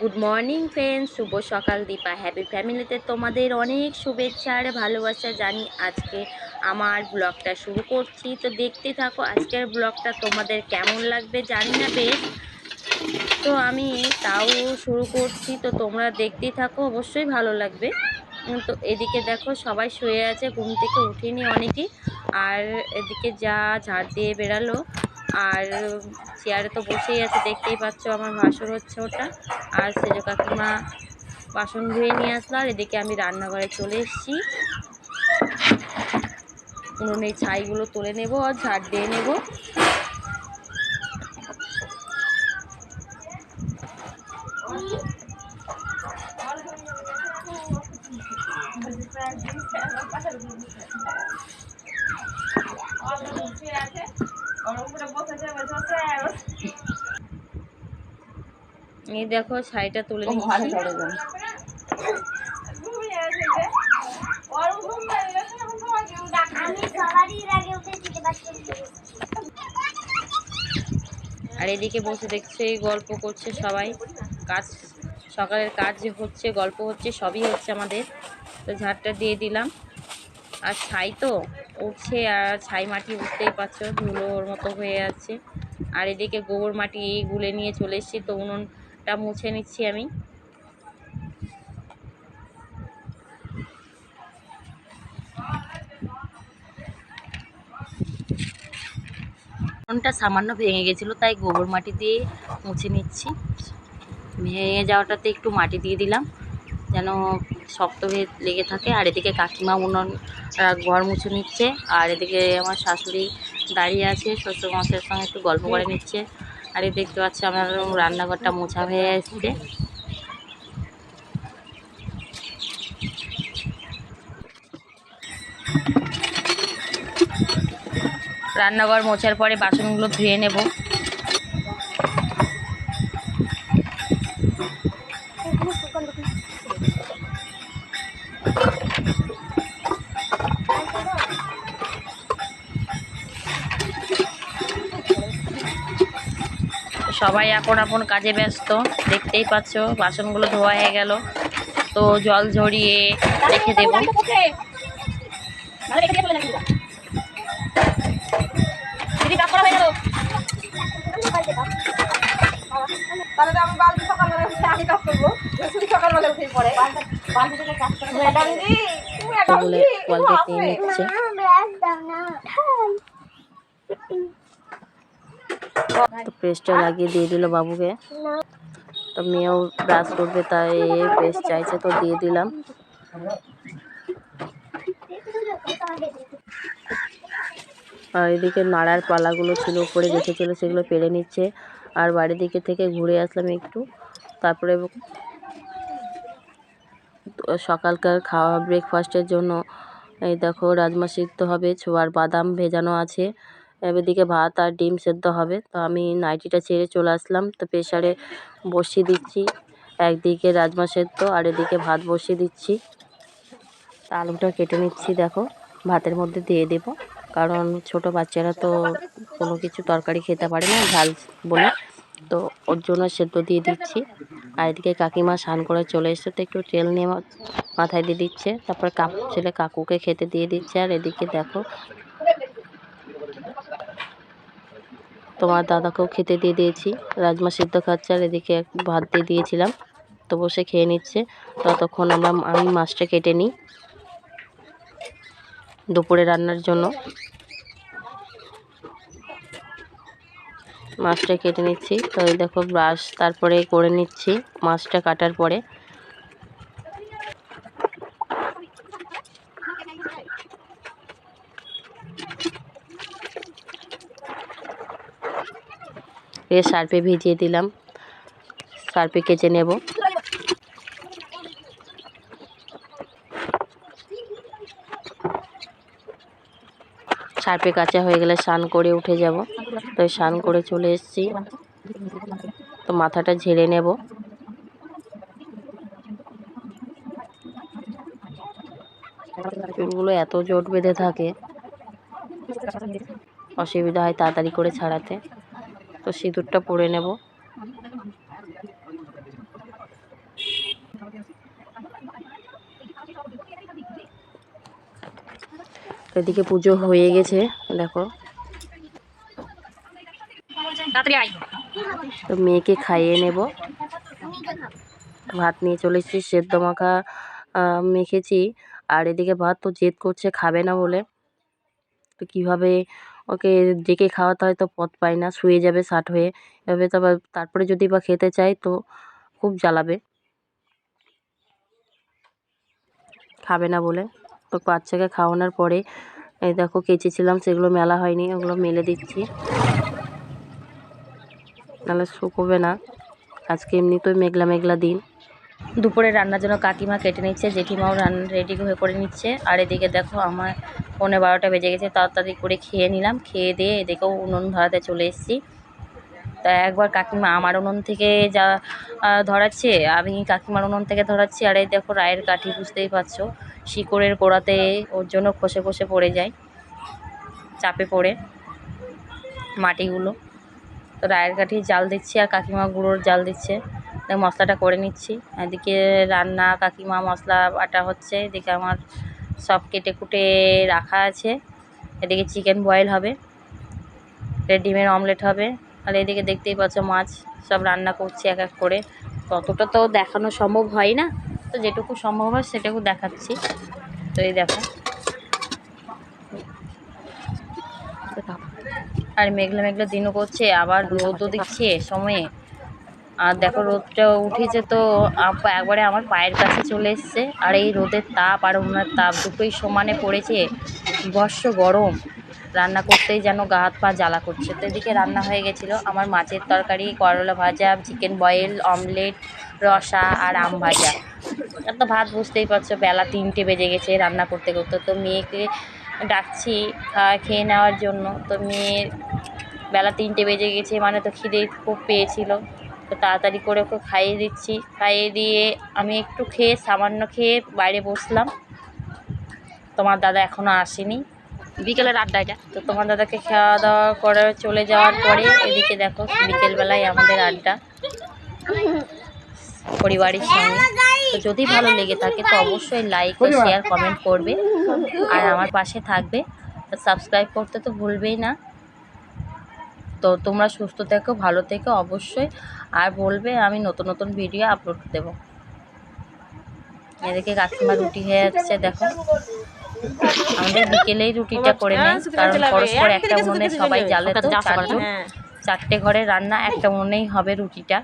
Good morning friends শুভ সকাল, Dipa. Happy ফ্যামিলিতে তোমাদের অনেক শুভেচ্ছা আর ভালোবাসা জানি। আজকে আমার ব্লগটা শুরু করছি। তো দেখতে থাকো, আজকের ব্লগটা তোমাদের কেমন লাগবে জানি না, বেশ। তো আমি তাও শুরু করছি। তো তোমরা দেখতেই থাকো, অবশ্যই ভালো লাগবে। তো এদিকে দেখো, সবাই শুয়ে আছে, ঘুম থেকে উঠিনি অনেকেই। আর এদিকে যা ঝাড় দিয়ে বেরালো আর চেয়ারে তো বসেই আছে, দেখতেই পাচ্ছ আমার ভাসুর হচ্ছে ওটা। আর সেজো কাকিমা বাসন ধুয়ে নিয়ে আসলো, আর এদিকে আমি রান্নাঘরে চলে এসেছি। উনুনের ছাইগুলো তুলে নেব আর ঝাড় দিয়ে নেব। এই দেখো ছাইটা তুলে নিচ্ছি। আর এদিকে বসে দেখছে গল্প করছে সবাই। কাজ সকালের কাজ যে হচ্ছে গল্প হচ্ছে সবই হচ্ছে আমাদের। তো ঝাড়টা দিয়ে দিলাম। আর ছাই তো উঠছে আর ছাই মাটি উঠতেই পারছ ধুলোর মতো হয়ে আছে। আর এদিকে গোবর মাটি গুলে নিয়ে চলে এসেছি। তো উনুনটা মুছে নিচ্ছি আমি। উনুনটা সামান্য ভেঙে গেছিল, তাই গোবর মাটি দিয়ে মুছে নিচ্ছি। ভেঙে যাওয়াটাতে একটু মাটি দিয়ে দিলাম, যেন শক্ত হয়ে লেগে থাকে। আর এদিকে কাকিমা উনুন ঘর মুছে নিচ্ছে, আর এদিকে আমার শাশুড়ি দাঁড়িয়ে আছে শ্বশুর মশাইয়ের সঙ্গে একটু গল্প করে নিচ্ছে। আর দেখতে পাচ্ছি আমার রান্নাঘরটা মোছা হয়ে আসছে রান্নাঘর মোছার পরে বাসনগুলো ধুয়ে নেব। সবাই আপন আপন কাজে ব্যস্ত দেখতেই পাচ্ছ বাসনগুলো ধোয়া হয়ে গেল তো জল ঝরিয়ে রেখে দেব সকালবেলা উঠে পরে তো পেস্টটা লাগিয়ে দিয়ে দিল বাবুকে। তো মেয়েও ব্রাশ করবে, তাই পেস্ট চাইছে, তো দিয়ে দিলাম। আর এদিকে নাড়ার পালাগুলো ছিল, উপরে রেখেছিল সেগুলো পেরে নিচ্ছে। আর বাড়ির দিকে থেকে ঘুরে আসলাম একটু। তারপরে সকালকার খাওয়া ব্রেকফাস্টের জন্য, এই দেখো রাজমা সিদ্ধ হবে, ছোয়ার বাদাম ভেজানো আছে। এদিকে ভাত আর ডিম সেদ্ধ হবে। তো আমি নাইটিটা ছেড়ে চলে আসলাম। তো প্রেশারে বসিয়ে দিচ্ছি। একদিকে রাজমা সেদ্ধ আর এদিকে ভাত বসিয়ে দিচ্ছি। আলুটা কেটে নিচ্ছি, দেখো। ভাতের মধ্যে দিয়ে দেব। কারণ ছোট বাচ্চারা তো কোনো কিছু তরকারি খেতে পারে না, ঝাল বলে। তো ওর জন্য সেদ্ধ দিয়ে দিচ্ছি। আর এদিকে কাকিমা স্নান করে চলে এসছে। তো একটু তেল নিয়ে মাথায় দিয়ে দিচ্ছে। তারপর কাকু, ছেলে কাকুকে খেতে দিয়ে দিচ্ছে। আর এদিকে দেখো তোমার দাদাকেও খেতে দিয়ে দিয়েছি। রাজমা সিদ্ধ খাচ্ছে আর এদিকে এক ভাত দিয়ে দিয়েছিলাম। তো বসে খেয়ে নিচ্ছে। ততক্ষণ আমরা আমি মাছটা কেটে নিই দুপুরে রান্নার জন্য। মাছটা কেটে নিচ্ছি। তো এই দেখো ব্রাশ তারপরে করে নিচ্ছি মাছটা কাটার পরে। এ সার্ফে ভিজিয়ে দিলাম। সার্ফে কেচে নেব। সার্ফে কাঁচা হয়ে গেলে স্নান করে উঠে যাব। তো স্নান করে চলে এসেছি। তো মাথাটা ঝেড়ে নেব। চুলগুলো এত জোট বেঁধে থাকে। অসুবিধা হয় তাড়াতাড়ি করে ছাড়াতে। তো সিঁদুরটা পরে নেব। এদিকে পুজো হয়ে গেছে দেখো। তো মেয়েকে খাইয়ে নেব। ভাত নিয়ে চলে এসেছি সেদ্ধ মাখা মেখেছি। আর এদিকে ভাত তো জেদ করছে খাবে না বলে। তো কীভাবে ওকে ডেকে খাওয়াতে হয় তো পথ পায় না, শুয়ে যাবে ষাট হয়ে। এভাবে তো তারপরে যদি বা খেতে চাই তো খুব জ্বালাবে। খাবে না বলে। তো বাচ্চাকে খাওয়ানোর পরে এই দেখো কেচেছিলাম, সেগুলো মেলা হয়নি, ওগুলো মেলে দিচ্ছি। নাহলে শুকোবে না। আজকে এমনিতেই মেঘলা মেঘলা দিন। দুপুরে রান্নার জন্য কাকিমা কেটে নিচ্ছে, জেঠিমাও রান্না রেডি হয়ে করে নিচ্ছে। আর এদিকে দেখো আমার পৌনে বারোটা বেজে গেছে, তাড়াতাড়ি করে খেয়ে নিলাম। খেয়ে দিয়ে এদিকেও উনুন ধরাতে চলে এসেছি। তা একবার কাকিমা আমার উনুন থেকে যা ধরাচ্ছে, আমি কাকিমার উনুন থেকে ধরাচ্ছি। আর এই দেখো রায়ের কাঠি, বুঝতেই পারছ, শিকড়ের গোড়াতে ওর জন্য খসে খসে পড়ে যায়, চাপে পড়ে মাটিগুলো। তো রায়ের কাঠি জাল দিচ্ছি আর কাকিমা গুঁড়োর জাল দিচ্ছে। মশলাটা করে নিচ্ছি। এদিকে রান্না, কাকিমা মশলা বাটা হচ্ছে। এদিকে আমার সব কেটে কুটে রাখা আছে। এদিকে চিকেন বয়েল হবে। ডিমের অমলেট হবে। আর এদিকে দেখতেই পাচ্ছ মাছ। সব রান্না করছি এক এক করে। ততটা তো দেখানো সম্ভব হয় না। তো যেটুকু সম্ভব হয় সেটুকু দেখাচ্ছি। তো এই দেখো। আর মেঘলা মেঘলা দিনও করছে। আবার রোদও দিচ্ছে সময়ে। আর দেখো রোদটা উঠেছে তো একবারে আমার পায়ের কাছে চলে এসছে। আর এই রোদের তাপ আর ওনার তাপ দুটোই সমানে পড়েছে। বর্ষ গরম। রান্না করতেই যেন গা হাত পা জ্বালা করছে। তো এদিকে রান্না হয়ে গেছিল আমার মাছের তরকারি, করলা ভাজা চিকেন বয়েল অমলেট রসা আর আম ভাজা। আর তো ভাত বুঝতেই পারছ, বেলা তিনটে বেজে গেছে রান্না করতে করতে। তো মেয়েকে ডাকছি খেয়ে নেওয়ার জন্য। তো মেয়ের বেলা তিনটে বেজে গেছে মানে তো খিদে খুব পেয়েছিল। তো তাড়াতাড়ি করে ওকে খাইয়ে দিচ্ছি। খাইয়ে দিয়ে আমি একটু খেয়ে সামান্য খেয়ে বাইরে বসলাম। তোমার দাদা এখনও আসেনি। বিকেলের আড্ডা এটা। তো তোমার দাদাকে খাওয়া দাওয়া করে চলে যাওয়ার পরে এদিকে দেখো বিকেলবেলায় আমাদের আড্ডা পরিবারের সঙ্গে। তো যদি ভালো লেগে থাকে তো অবশ্যই লাইক ও শেয়ার কমেন্ট করবে। আর আমার পাশে থাকবে। সাবস্ক্রাইব করতে তো ভুলবেই না। তো তোমরা সুস্থ থেকো ভালো থেকো অবশ্যই। আর বলবে আমি নতুন নতুন ভিডিও আপলোড দেবো। এদিকে কাকিমা রুটি হয়ে যাচ্ছে দেখো। আমাদের বিকেলেই রুটিটা করে নেয় কারণ পরস্পর একটা মনে সবাই জালে তো চারজন চারটে ঘরে রান্না একটা মনেই হবে রুটিটা।